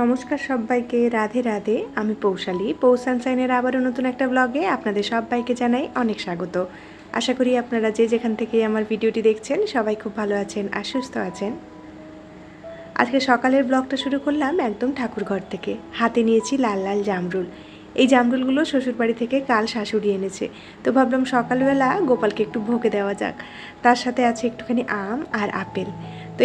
নমস্কার সবাইকে, রাধে রাধে। আমি পৌশালী। পৌ সানশাইনের আবারও নতুন একটা ব্লগে আপনাদের সবাইকে জানাই অনেক স্বাগত। আশা করি আপনারা যে যেখান থেকে আমার ভিডিওটি দেখছেন, সবাই খুব ভালো আছেন আর সুস্থ আছেন। আজকে সকালের ব্লগটা শুরু করলাম একদম ঠাকুরঘর থেকে। হাতে নিয়েছি লাল লাল জামরুল। এই জামরুলগুলো শ্বশুরবাড়ি থেকে কাল শাশুড়ি এনেছে। তো ভাবলাম সকালবেলা গোপালকে একটু ভোগে দেওয়া যাক। তার সাথে আছে একটুখানি আম আর আপেল।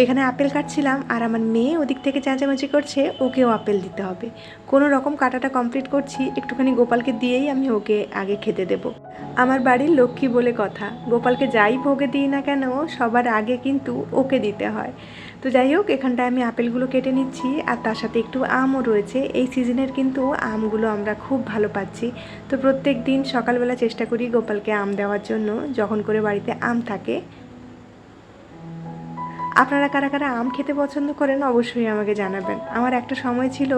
এখানে আপেল কাটছিলাম আর আমার মেয়ে ওদিক থেকে চেঁচামেচি করছে, ওকেও আপেল দিতে হবে। কোনো রকম কাটাটা কমপ্লিট করছি, একটুখানি গোপালকে দিয়েই আমি ওকে আগে খেতে দেব। আমার বাড়ির লক্ষ্মী বলে কথা, গোপালকে যাই ভোগে দিই না কেন, সবার আগে কিন্তু ওকে দিতে হয়। তো যাই হোক, এখানটায় আমি আপেলগুলো কেটে নিচ্ছি, আর তার সাথে একটু আমও রয়েছে। এই সিজনের কিন্তু আমগুলো আমরা খুব ভালো পাচ্ছি। তো প্রত্যেক দিন সকালবেলা চেষ্টা করি গোপালকে আম দেওয়ার জন্য, যখন করে বাড়িতে আম থাকে আপনারা কারা কারা আম খেতে পছন্দ করেন অবশ্যই আমাকে জানাবেন। আমার একটা সময় ছিল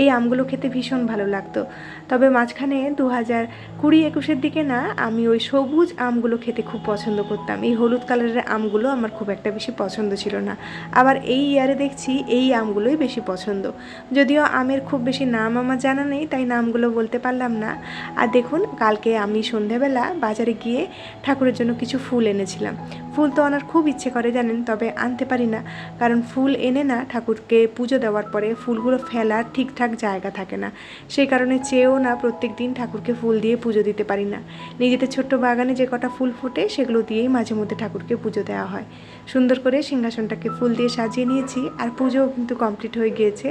এই আমগুলো খেতে ভীষণ ভালো লাগতো। তবে মাঝখানে দু হাজার কুড়ি একুশের দিকে না আমি ওই সবুজ আমগুলো খেতে খুব পছন্দ করতাম। এই হলুদ কালারের আমগুলো আমার খুব একটা বেশি পছন্দ ছিল না। আবার এই ইয়ারে দেখছি এই আমগুলোই বেশি পছন্দ। যদিও আমের খুব বেশি নাম আমার জানা নেই, তাই নামগুলো বলতে পারলাম না। আর দেখুন, কালকে আমি সন্ধেবেলা বাজারে গিয়ে ঠাকুরের জন্য কিছু ফুল এনেছিলাম। ফুল তো আনার খুব ইচ্ছে করে জানেন, তবে আনতে পারি না। কারণ ফুল এনে না ঠাকুরকে পুজো দেওয়ার পরে ফুলগুলো ফেলার ঠিকঠাক জায়গা থাকে না। সেই কারণে চেয়েও না প্রত্যেক দিন ঠাকুরকে ফুল দিয়ে পুজো দিতে পারি না। নিজেদের ছোট্ট বাগানে যে কটা ফুল ফুটে সেগুলো দিয়েই মাঝে মধ্যে ঠাকুরকে পুজো দেওয়া হয়। সুন্দর করে সিংহাসনটাকে ফুল দিয়ে সাজিয়ে নিয়েছি আর পুজোও কিন্তু কমপ্লিট হয়ে গিয়েছে।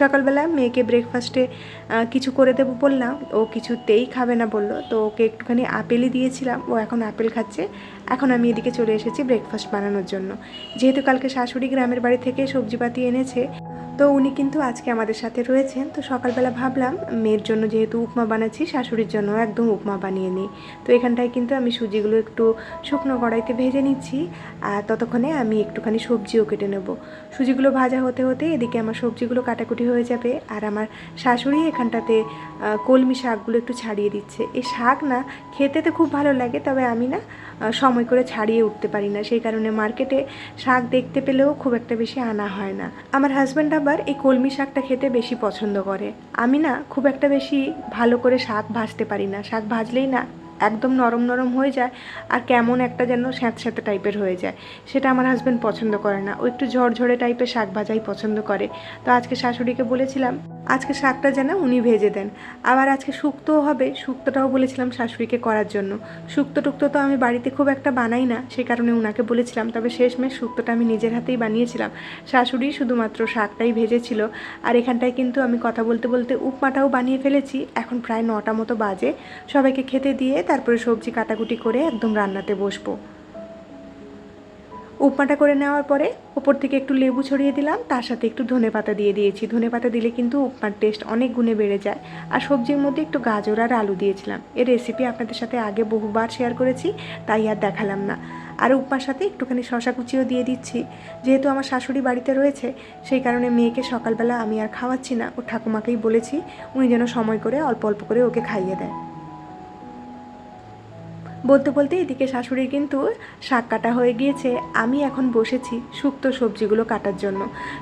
সকালবেলা মেয়েকে ব্রেকফাস্টে কিছু করে দেবো বললাম, ও কিছুতেই খাবে না বলল। তো ওকে একটুখানি আপেলই দিয়েছিলাম, ও এখন আপেল খাচ্ছে। এখন আমি এদিকে চলে এসেছি ব্রেকফাস্ট বানানোর জন্য। যেহেতু কালকে শাশুড়ি গ্রামের বাড়ি থেকে সবজিপাতি এনেছে তো উনি কিন্তু আজকে আমাদের সাথে রয়েছেন। তো সকালবেলা ভাবলাম, মেয়ের জন্য যেহেতু উপমা বানাচ্ছি, শাশুড়ির জন্য একদম উপমা বানিয়ে নিই। তো এখানটায় কিন্তু আমি সুজিগুলো একটু শুকনো কড়াইতে ভেজে নিচ্ছি, আর ততক্ষণে আমি একটুখানি সবজিও কেটে নেব। সুজিগুলো ভাজা হতে হতে এদিকে আমার সবজিগুলো কাটাকুটি হয়ে যাবে, আর আমার শাশুড়ি এখানটাতে কলমি শাকগুলো একটু ছাড়িয়ে দিচ্ছে। এই শাক না, খেতে তো খুব ভালো লাগে, তবে আমি না সময় করে ছাড়িয়ে উঠতে পারি না। সেই কারণে মার্কেটে শাক দেখতে পেলেও খুব একটা বেশি আনা হয় না। আমার হাজব্যান্ড আবার এই কলমি শাকটা খেতে বেশি পছন্দ করে। আমি না খুব একটা বেশি ভালো করে শাক ভাজতে পারি না। শাক ভাজলেই না একদম নরম নরম হয়ে যায় আর কেমন একটা যেন স্যাঁত স্যাঁতে টাইপের হয়ে যায়। সেটা আমার হাজব্যান্ড পছন্দ করে না। ও একটু ঝরঝরে টাইপের শাক ভাজাই পছন্দ করে। তো আজকে শাশুড়িকে বলেছিলাম আজকে শাকটা যেন উনি ভেজে দেন। আবার আজকে শুক্তও হবে, শুক্তটাও বলেছিলাম শাশুড়িকে করার জন্য। শুক্তো টুক্তো তো আমি বাড়িতে খুব একটা বানাই না সেই কারণে উনাকে বলেছিলাম, তবে শেষমেশ শুক্তোটা আমি নিজের হাতেই বানিয়েছিলাম। শাশুড়ি শুধুমাত্র শাকটাই ভেজেছিল, আর এখানটায় কিন্তু আমি কথা বলতে বলতে উপমাটাও বানিয়ে ফেলেছি। এখন প্রায় নটা মতো বাজে, সবাইকে খেতে দিয়ে তারপরে সবজি কাটাকুটি করে একদম রান্নাতে বসবো। উপমাটা করে নেওয়ার পরে ওপর থেকে একটু লেবু ছড়িয়ে দিলাম, তার সাথে একটু ধনে পাতা দিয়ে দিয়েছি। ধনে পাতা দিলে কিন্তু উপমার টেস্ট অনেক গুণে বেড়ে যায়। আর সবজির মধ্যে একটু গাজর আর আলু দিয়েছিলাম। এর রেসিপি আপনাদের সাথে আগে বহুবার শেয়ার করেছি, তাই আর দেখালাম না। আর উপমার সাথে একটুখানি শশা কুচিও দিয়ে দিচ্ছি। যেহেতু আমার শাশুড়ি বাড়িতে রয়েছে, সেই কারণে মেয়েকে সকালবেলা আমি আর খাওয়াচ্ছি না। ও ঠাকুমাকেই বলেছি, উনি যেন সময় করে অল্প অল্প করে ওকে খাইয়ে দেয় বলতে বলতে এদিকে শাশুড়ির কিন্তু শাক কাটা হয়ে গিয়েছে। আমি এখন বসেছি শুক্ত সবজিগুলো কাটার জন্য।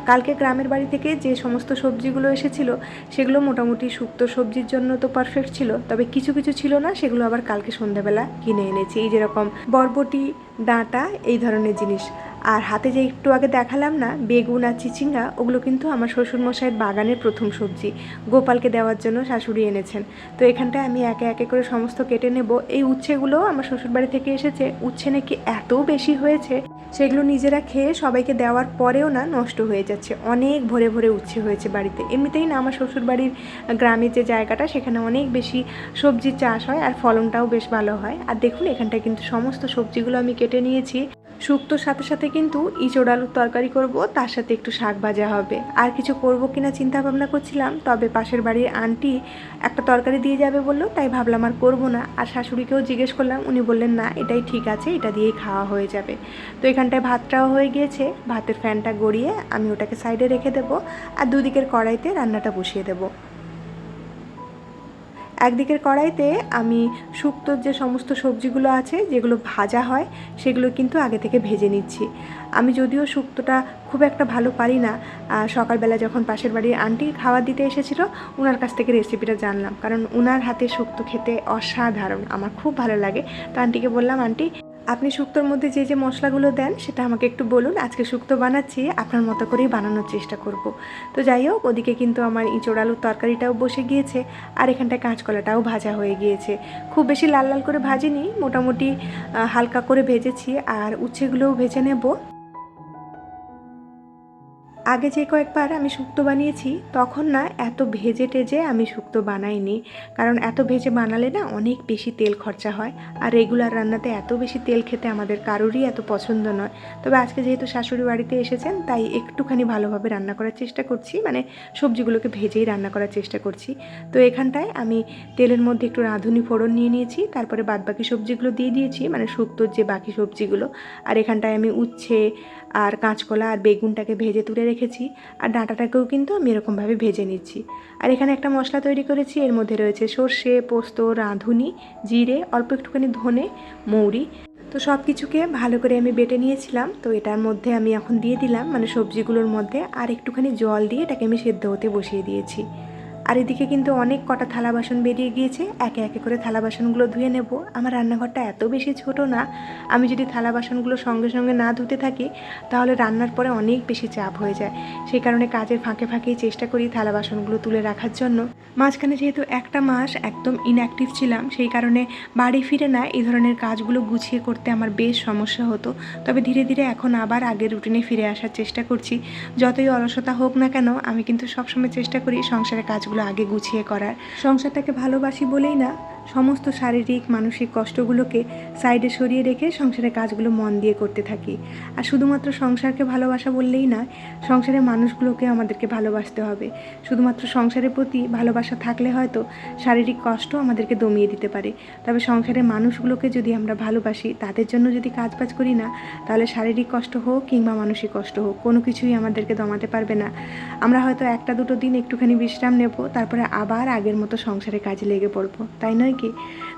কালকে গ্রামের বাড়ি থেকে যে সমস্ত সবজিগুলো এসেছিল, সেগুলো মোটামুটি শুক্তো সবজির জন্য তো পারফেক্ট ছিল, তবে কিছু কিছু ছিল না, সেগুলো আবার কালকে সন্ধ্যাবেলা কিনে এনেছি। এই যেরকম বরবটি, ডাঁটা, এই ধরনের জিনিস। আর হাতে যে একটু আগে দেখালাম না, বেগুন আর চিচিঙ্গা, ওগুলো কিন্তু আমার শ্বশুরমশাইয়ের বাগানের প্রথম সবজি। গোপালকে দেওয়ার জন্য শাশুড়ি এনেছেন। তো এখানটায় আমি একে একে করে সমস্ত কেটে নেব। এই উচ্ছেগুলো আমার শ্বশুরবাড়ি থেকে এসেছে। উচ্ছে নাকি এত বেশি হয়েছে, সেগুলো নিজেরা খেয়ে সবাইকে দেওয়ার পরেও না নষ্ট হয়ে যাচ্ছে। অনেক ভরে ভরে উচ্ছে হয়েছে বাড়িতে। এমনিতেই না আমার শ্বশুরবাড়ির গ্রামের যে জায়গাটা, সেখানে অনেক বেশি সবজির চাষ হয় আর ফলনটাও বেশ ভালো হয়। আর দেখুন, এখানটায় কিন্তু সমস্ত সবজিগুলো আমি কেটে নিয়েছি। শুক্তোর সাথে সাথে কিন্তু ইঁচড় আলুর তরকারি করব, তার সাথে একটু শাক ভাজা হবে। আর কিছু করব কিনা চিন্তা ভাবনা করছিলাম, তবে পাশের বাড়ির আন্টি একটা তরকারি দিয়ে যাবে বলল, তাই ভাবলাম আর করব না। আর শাশুড়িকেও জিজ্ঞেস করলাম, উনি বললেন, না, এটাই ঠিক আছে, এটা দিয়েই খাওয়া হয়ে যাবে। তো এখানটায় ভাতটাও হয়ে গিয়েছে, ভাতের ফ্যানটা গড়িয়ে আমি ওটাকে সাইডে রেখে দেবো, আর দুদিকের কড়াইতে রান্নাটা বসিয়ে দেবো। একদিকের কড়াইতে আমি শুক্তোর যে সমস্ত সবজিগুলো আছে, যেগুলো ভাজা হয়, সেগুলো কিন্তু আগে থেকে ভেজে নিচ্ছি। আমি যদিও শুক্তোটা খুব একটা ভালো পারি না সকালবেলা যখন পাশের বাড়ির আন্টি খাওয়া দিতে এসেছিল ওনার কাছ থেকে রেসিপিটা জানলাম। কারণ ওনার হাতে শুক্তো খেতে অসাধারণ, আমার খুব ভালো লাগে। তো আন্টিকে বললাম, আন্টি আপনি শুক্তোর মধ্যে যে যে মশলাগুলো দেন, সেটা আমাকে একটু বলুন। আজকে শুক্তো বানাচ্ছি, আপনার মতো করেই বানানোর চেষ্টা করব। তো যাই হোক, ওদিকে কিন্তু আমার ইঁচড় আলুর তরকারিটাও বসে গিয়েছে, আর এখানটায় কাঁচকলাটাও ভাজা হয়ে গিয়েছে। খুব বেশি লাল লাল করে ভাজিনি, মোটামুটি হালকা করে ভেজেছি, আর উচ্ছেগুলোও ভেজে নেব। আগে যে কয়েকবার আমি শুক্তো বানিয়েছি, তখন না এত ভেজে টেজে আমি শুক্তো বানাইনি। কারণ এত ভেজে বানালে না অনেক বেশি তেল খরচা হয়। আর রেগুলার রান্নাতে এত বেশি তেল খেতে আমাদের কারোরই এত পছন্দ নয়। তবে আজকে যেহেতু শাশুড়ি বাড়িতে এসেছেন, তাই একটুখানি ভালোভাবে রান্না করার চেষ্টা করছি। মানে সবজিগুলোকে ভেজেই রান্না করার চেষ্টা করছি। তো এখানটায় আমি তেলের মধ্যে একটু রাঁধুনি ফোড়ন নিয়ে নিয়েছি, তারপরে বাদবাকি সবজিগুলো দিয়ে দিয়েছি মানে শুক্তোর যে বাকি সবজিগুলো। আর এখানটায় আমি উচ্ছে আর কাঁচকলা আর বেগুনটাকে ভেজে তুলে রেখেছি, আর ডাঁটাটাকেও কিন্তু আমি এরকমভাবে ভেজে নিচ্ছি। আর এখানে একটা মশলা তৈরি করেছি, এর মধ্যে রয়েছে সর্ষে, পোস্ত, রাঁধুনি, জিরে, অল্প একটুখানি ধনে, মৌরি। তো সব কিছুকে ভালো করে আমি বেটে নিয়েছিলাম, তো এটার মধ্যে আমি এখন দিয়ে দিলাম মানে সবজিগুলোর মধ্যে, আর একটুখানি জল দিয়ে এটাকে আমি সেদ্ধ হতে বসিয়ে দিয়েছি। আর এদিকে কিন্তু অনেক কটা থালা বাসন বেরিয়ে গিয়েছে। একে একে করে থালা বাসনগুলো ধুয়ে নেব। আমার রান্নাঘরটা এত বেশি ছোট না। আমি যদি থালা বাসনগুলো সঙ্গে সঙ্গে না ধুতে থাকি, তাহলে রান্নার পরে অনেক বেশি চাপ হয়ে যায়। সেই কারণে কাজের ফাঁকে ফাঁকেই চেষ্টা করি থালা বাসনগুলো তুলে রাখার জন্য। মাঝখানে যেহেতু একটা মাস একদম ইনঅ্যাক্টিভ ছিলাম, সেই কারণে বাড়ি ফিরে না এই ধরনের কাজগুলো গুছিয়ে করতে আমার বেশ সমস্যা হতো। তবে ধীরে ধীরে এখন আবার আগের রুটিনে ফিরে আসার চেষ্টা করছি। যতই অলসতা হোক না কেন, আমি কিন্তু সবসময় চেষ্টা করি সংসারের কাজগুলো আগে গুছিয়ে করার। সংসারটাকে ভালোবাসি বলেই না সমস্ত শারীরিক, মানসিক কষ্টগুলোকে সাইডে সরিয়ে রেখে সংসারের কাজগুলো মন দিয়ে করতে থাকি। আর শুধুমাত্র সংসারকে ভালোবাসা বললেই না সংসারের মানুষগুলোকে আমাদেরকে ভালোবাসতে হবে। শুধুমাত্র সংসারের প্রতি ভালোবাসা থাকলে হয়তো শারীরিক কষ্ট আমাদেরকে দমিয়ে দিতে পারে। তবে সংসারের মানুষগুলোকে যদি আমরা ভালোবাসি, তাদের জন্য যদি কাজ বাজ করি না, তাহলে শারীরিক কষ্ট হোক কিংবা মানসিক কষ্ট হোক, কোনো কিছুই আমাদেরকে দমাতে পারবে না। আমরা হয়তো একটা দুটো দিন একটুখানি বিশ্রাম নেব, তারপরে আবার আগের মতো সংসারের কাজে লেগে পড়ব, তাই নয়? কি?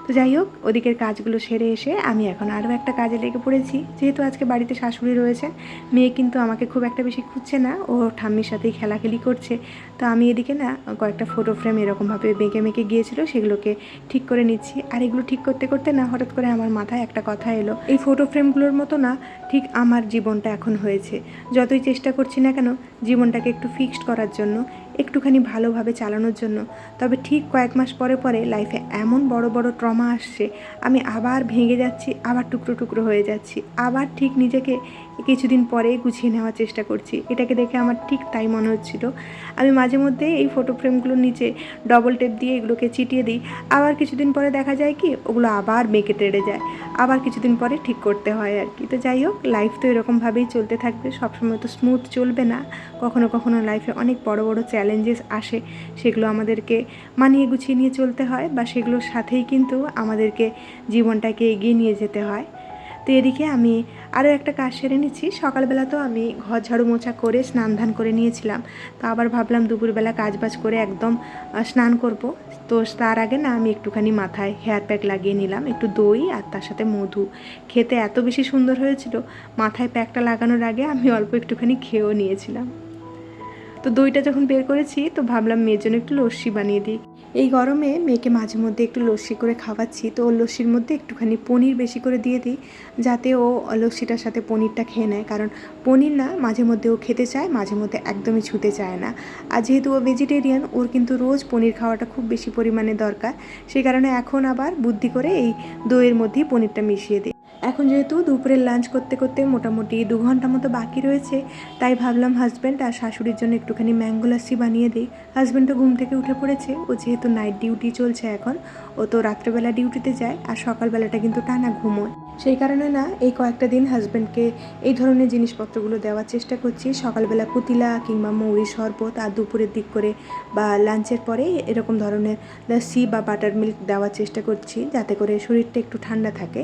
তো যাই হোক, ওদিকের কাজগুলো সেরে এসে আমি এখন আরও একটা কাজে লেগে পড়েছি। যেহেতু আজকে বাড়িতে শাশুড়ি রয়েছে মেয়ে কিন্তু আমাকে খুব একটা বেশি খুঁজছে না। ও ঠাম্মির সাথেই খেলাখেলি করছে। তো আমি এদিকে না কয়েকটা ফটো ফ্রেম এরকমভাবে বেঁকে মেঁকে গিয়েছিল, সেগুলোকে ঠিক করে নিচ্ছি। আর এগুলো ঠিক করতে করতে না হঠাৎ করে আমার মাথায় একটা কথা এলো। এই ফটো ফ্রেমগুলোর মতো না ঠিক আমার জীবনটা এখন হয়েছে। যতই চেষ্টা করছি না কেন, জীবনটাকে একটু ফিক্সড করার জন্য একটুখানি ভালোভাবে চালানোর জন্য। তবে ঠিক কয়েক মাস পরে পরে লাইফে এমন বড় বড় ট্রমা আসছে, আমি আবার ভেঙে যাচ্ছি, আবার টুকরো টুকরো হয়ে যাচ্ছি, আবার ঠিক নিজেকে কিছুদিন পরে গুছিয়ে নেওয়ার চেষ্টা করছি। এটাকে দেখে আমার ঠিক তাই মনে হচ্ছিল। আমি মাঝে মধ্যে এই ফটো ফ্রেমগুলোর নিচে ডবল টেপ দিয়ে এগুলোকে চিটিয়ে দিই। আবার কিছুদিন পরে দেখা যায় কি, ওগুলো আবার মেকে তেড়ে যায়। আবার কিছুদিন পরে ঠিক করতে হয় আর কি। তো যাই হোক লাইফ তো এরকমভাবেই চলতে থাকবে। সবসময় তো স্মুথ চলবে না। কখনো কখনো লাইফে অনেক বড় বড় চ্যালেঞ্জেস আসে। সেগুলো আমাদেরকে মানিয়ে গুছিয়ে নিয়ে চলতে হয় বা সেগুলোর সাথেই কিন্তু আমাদেরকে জীবনটাকে এগিয়ে নিয়ে যেতে হয়। তো এদিকে আমি আরও একটা কাজ সেরে নিচ্ছি। সকালবেলা তো আমি ঘর ঝাড়ু মোছা করে স্নান ধান করে নিয়েছিলাম। তো আবার ভাবলাম দুপুরবেলা কাজ বাজ করে একদম স্নান করব। তো তার আগে না আমি একটুখানি মাথায় হেয়ার প্যাক লাগিয়ে নিলাম, একটু দই আর তার সাথে মধু। খেতে এত বেশি সুন্দর হয়েছিল, মাথায় প্যাকটা লাগানোর আগে আমি অল্প একটুখানি খেয়েও নিয়েছিলাম। তো দইটা যখন বের করেছি, তো ভাবলাম মেয়ের জন্য একটু লস্যি বানিয়ে দিই। এই গরমে মেয়েকে মাঝে মধ্যে একটু লস্যি করে খাওয়াচ্ছি, তো ওর লস্যির মধ্যে একটুখানি পনির বেশি করে দিয়ে দিই, যাতে ও লস্যিটার সাথে পনিরটা খেয়ে নেয়। কারণ পনির না মাঝে মধ্যে ও খেতে চায়, মাঝে মধ্যে একদমই ছুতে চায় না। আর যেহেতু ও ভেজিটেরিয়ান ওর কিন্তু রোজ পনির খাওয়াটা খুব বেশি পরিমাণে দরকার। সেই কারণে এখন আবার বুদ্ধি করে এই দইয়ের মধ্যেই পনিরটা মিশিয়ে দিই। এখন যেহেতু দুপুরের লাঞ্চ করতে করতে মোটামুটি দু ঘণ্টা মতো বাকি রয়েছে, তাই ভাবলাম হাজব্যান্ড আর শাশুড়ির জন্য একটুখানি ম্যাঙ্গো লাস্সি বানিয়ে দিই। হাজব্যান্ডও ঘুম থেকে উঠে পড়েছে, ও যেহেতু নাইট ডিউটি চলছে এখন, ও তো রাত্রেবেলা ডিউটিতে যায় আর সকালবেলাটা কিন্তু টানা ঘুমোয়। সেই কারণে না, এই কয়েকটা দিন হাজব্যান্ডকে এই ধরনের জিনিসপত্রগুলো দেওয়ার চেষ্টা করছি। সকালবেলা পুতিলা কিংবা মৌরি শরবত আর দুপুরের দিক করে বা লাঞ্চের পরে এরকম ধরনের লাস্সি বা বাটার মিল্ক দেওয়ার চেষ্টা করছি, যাতে করে শরীরটা একটু ঠান্ডা থাকে।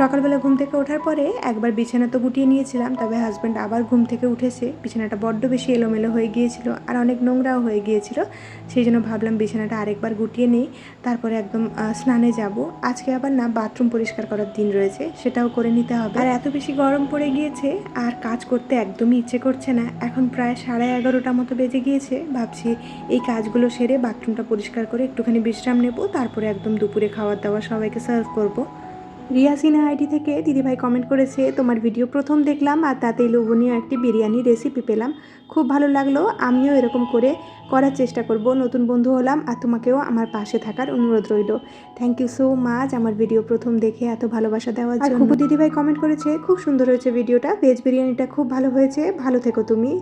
সকালবেলা ঘুম থেকে ওঠার পরে একবার বিছানা তো গুটিয়ে নিয়েছিলাম, তবে হাজব্যান্ড আবার ঘুম থেকে উঠেছে। বিছানাটা বড্ড বেশি এলোমেলো হয়ে গিয়েছিল আর অনেক নোংরাও হয়ে গিয়েছিল, সেই জন্য ভাবলাম বিছানাটা আরেকবার গুটিয়ে নিই, তারপরে একদম স্নানে যাব। আজকে আবার না বাথরুম পরিষ্কার করার দিন রয়েছে, সেটাও করে নিতে হবে। আর এত বেশি গরম পড়ে গিয়েছে, আর কাজ করতে একদমই ইচ্ছে করছে না। এখন প্রায় সাড়ে এগারোটা মতো বেজে গিয়েছে, ভাবছি এই কাজগুলো সেরে বাথরুমটা পরিষ্কার করে একটুখানি বিশ্রাম নেব, তারপরে একদম দুপুরে খাওয়ার দাবার সবাইকে সার্ভ করব। রিয়া সিনহা আইডি থেকে দিদিভাই কমেন্ট করেছে, তোমার ভিডিও প্রথম দেখলাম আর তাতেই লোভনীয় একটি বিরিয়ানি রেসিপি পেলাম। খুব ভালো লাগল, আমিও এরকম করে করার চেষ্টা করব। নতুন বন্ধু হলাম আর তোমাকেও আমার পাশে থাকার অনুরোধ রইল। থ্যাংক ইউ সো মাচ আমার ভিডিও প্রথম দেখে এত ভালোবাসা দেওয়ার জন্য। খুব দিদিভাই কমেন্ট করেছে খুব সুন্দর হয়েছে ভিডিওটা ভেজ বিরিয়ানিটা খুব ভালো হয়েছে ভালো থেকো তুমি।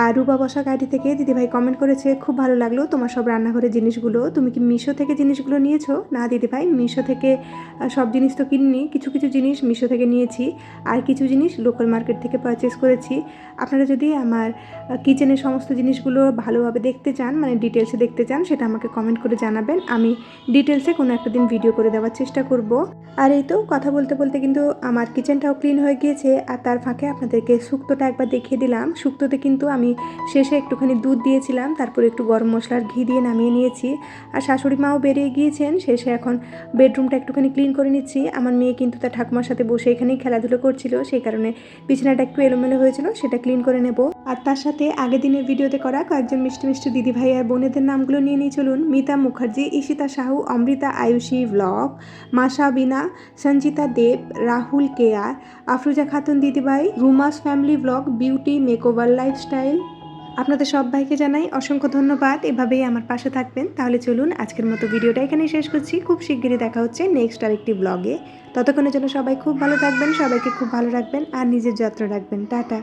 আর রূপা বসাক আইডি থেকে দিদিভাই কমেন্ট করেছে খুব ভালো লাগল তোমার সব রান্নাঘরের জিনিসগুলো তুমি কি মিশো থেকে জিনিসগুলো নিয়েছো? না দিদিভাই মিশো থেকে সব জিনিস তো কিনিনি কিছু কিছু জিনিস মিশো থেকে নিয়েছি আর কিছু জিনিস লোকাল মার্কেট থেকে পারচেস করেছি। আপনারা যদি আমার কিচেনের সমস্ত জিনিসগুলো ভালোভাবে দেখতে চান মানে ডিটেলসে দেখতে চান, সেটা আমাকে কমেন্ট করে জানাবেন। আমি ডিটেলসে কোনো একটা দিন ভিডিও করে দেওয়ার চেষ্টা করব। আর এই তো কথা বলতে বলতে কিন্তু আমার কিচেনটাও ক্লিন হয়ে গিয়েছে, আর তার ফাঁকে আপনাদেরকে শুক্তোটা একবার দেখিয়ে দিলাম। শুক্তোতে কিন্তু আমি শেষে একটুখানি দুধ দিয়েছিলাম, তারপরে একটু গরম মশলার ঘি দিয়ে নামিয়ে নিয়েছি। আর শাশুড়ি মাও বেরিয়ে গিয়েছেন, শেষে এখন বেডরুমটা একটুখানি ক্লিন করে নিচ্ছি। আমার মেয়ে কিন্তু তার ঠাকুমার সাথে বসে এখানেই খেলাধুলো করছিল, সেই কারণে বিছানাটা একটু এলোমেলো হয়েছিল, সেটা ক্লিন করে নেব। আর তার সাথে আগের দিনের ভিডিওতে করা কয়েকজন মিষ্টি মিষ্টি দিদি ভাই আর বোনেদের নামগুলো নিয়ে নিয়ে চলুন। মিতা মুখার্জি, ঈশিতা সাহু, অমৃতা আয়ুষী ব্লগ মাসা বিনা, সঞ্জিতা দেব, রাহুল কেয়ার, আফরুজা খাতুন দিদিভাই, Ruma's family blog beauty makeover lifestyle আপনাদের সব ভাইকে জানাই অসংখ্য ধন্যবাদ। এভাবেই আমার পাশে থাকবেন। তাহলে চলুন আজকের মতো ভিডিওটা এখানেই শেষ করছি। খুব শিগগিরই দেখা হচ্ছে নেক্সট আরেকটি ব্লগে ততক্ষণের জন্য সবাই খুব ভালো থাকবেন, সবাইকে খুব ভালো রাখবেন আর নিজের যত্ন রাখবেন। টাটা।